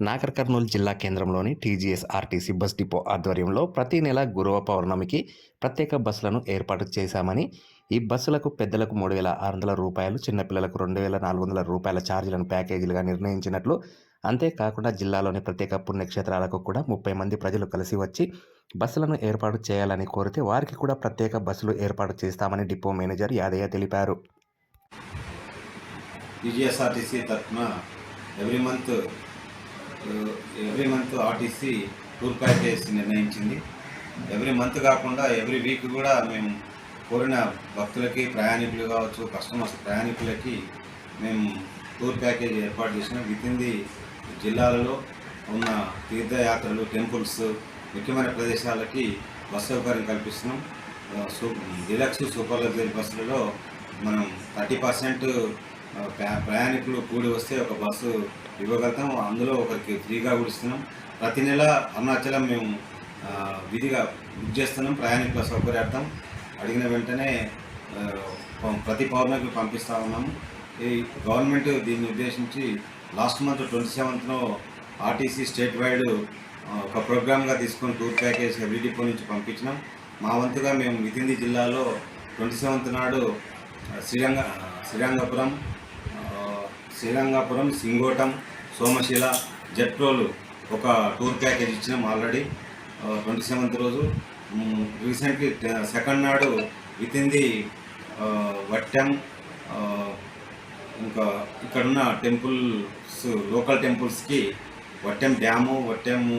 నాగర్ కర్నూలు జిల్లా కేంద్రంలోని TGS RTC bus depot ఆధ్వర్యంలో ప్రతి నెల గురువ పౌర్ణమికి ప్రత్యేక బస్సులను ఏర్పాటు చేశామని ఈ బస్సులకు పెద్దలకు మూడు వేల ఆరు వందల రూపాయలు చిన్నపిల్లలకు రెండు వేల నాలుగు వందల రూపాయల ఛార్జీలను ప్యాకేజీలుగా నిర్ణయించినట్లు అంతేకాకుండా జిల్లాలోని ప్రత్యేక పుణ్యక్షేత్రాలకు కూడా ముప్పై మంది ప్రజలు కలిసి వచ్చి బస్సులను ఏర్పాటు చేయాలని కోరితే వారికి కూడా ప్రత్యేక బస్సులు ఏర్పాటు చేస్తామని డిపో మేనేజర్ యాదయ్య తెలిపారు. టీజీఎస్ఆర్టీసీ తరఫున every month every month RTC tour package నిర్ణయించింది. ఎవ్రీ మంత్ కాకుండా ఎవ్రీ వీక్ కూడా మేము కోరిన భక్తులకి ప్రయాణికులు కావచ్చు కస్టమర్స్ ప్రయాణికులకి మేము టూర్ ప్యాకేజ్ ఏర్పాటు చేసినాం. వితిన్ ది జిల్లాలలో ఉన్న తీర్థయాత్రలు టెంపుల్స్ ముఖ్యమైన ప్రదేశాలకి బస్ సౌకర్యం కల్పిస్తున్నాం. సూ డిలక్స్ సూపర్ లగ్జరీ బస్సులలో మనం థర్టీ పర్సెంట్ ప్రయాణికులు కూడి వస్తే ఒక బస్సు ఇవ్వగలుగుతాం అందులో ఒకరికి ఫ్రీగా కూడా ఇస్తున్నాం. ప్రతి నెల అరుణాచలం మేము విధిగా బుక్ చేస్తున్నాం. ప్రయాణికుల సౌకర్యార్థం అడిగిన వెంటనే ప్రతి పౌర్ణమికి పంపిస్తూ ఉన్నాము. ఈ గవర్నమెంట్ దీన్ని ఉద్దేశించి లాస్ట్ మంత్ ట్వంటీ సెవెంత్లో ఆర్టీసీ స్టేట్ వైడ్ ఒక ప్రోగ్రామ్గా తీసుకొని టూర్ ప్యాకేజ్ వీడిపో నుంచి పంపించినాం. మా వంతుగా మేము వితింది జిల్లాలో ట్వంటీ సెవెంత్ నాడు శ్రీరంగ శ్రీరంగపురం శ్రీరంగాపురం సింగోటం సోమశిల జెట్రోలు ఒక టూర్ ప్యాకేజ్ ఇచ్చినాం ఆల్రెడీ. ట్వంటీ సెవెంత్ రోజు. రీసెంట్లీ సెకండ్ నాడు విత్ ఇన్ ది వట్టెం ఇంకా ఇక్కడున్న టెంపుల్స్ లోకల్ టెంపుల్స్కి Vattem dam Vattem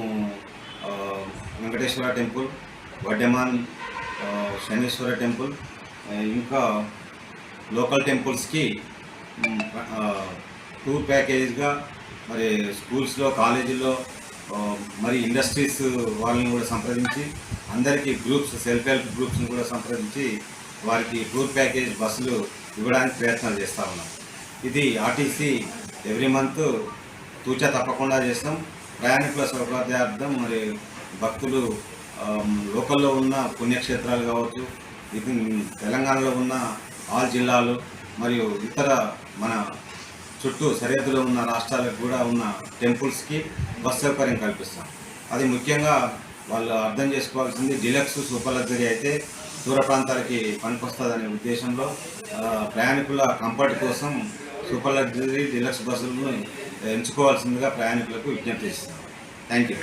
Venkateswara temple Vaddeman Shaneshwara temple ఇంకా లోకల్ టెంపుల్స్కి టూర్ ప్యాకేజ్గా మరి స్కూల్స్లో కాలేజీల్లో మరి ఇండస్ట్రీస్ వాళ్ళని కూడా సంప్రదించి అందరికీ గ్రూప్స్ సెల్ఫ్ హెల్ప్ గ్రూప్స్ని కూడా సంప్రదించి వారికి టూర్ ప్యాకేజ్ బస్సులు ఇవ్వడానికి ప్రయత్నాలు చేస్తూ ఉన్నాం. ఇది ఆర్టీసీ ఎవ్రీ మంత్ తూచా తప్పకుండా చేస్తాం. ప్రయాణికుల సౌకర్యార్థం మరి భక్తులు లోకల్లో ఉన్న పుణ్యక్షేత్రాలు కావచ్చు ఇది తెలంగాణలో ఉన్న ఆల్ జిల్లాలు మరియు ఇతర మన చుట్టూ సరిహద్దులో ఉన్న రాష్ట్రాలకు కూడా ఉన్న టెంపుల్స్కి బస్ సౌకర్యం కల్పిస్తాం. అది ముఖ్యంగా వాళ్ళు అర్థం చేసుకోవాల్సింది డిలక్స్ సూపర్ లగ్జరీ అయితే దూర ప్రాంతాలకి పనికొస్తుందనే ఉద్దేశంలో ప్రయాణికుల కంఫర్ట్ కోసం సూపర్ లగ్జరీ డిలక్స్ బస్సులను ఎంచుకోవాల్సిందిగా ప్రయాణికులకు విజ్ఞప్తి చేస్తున్నాం. Thank you.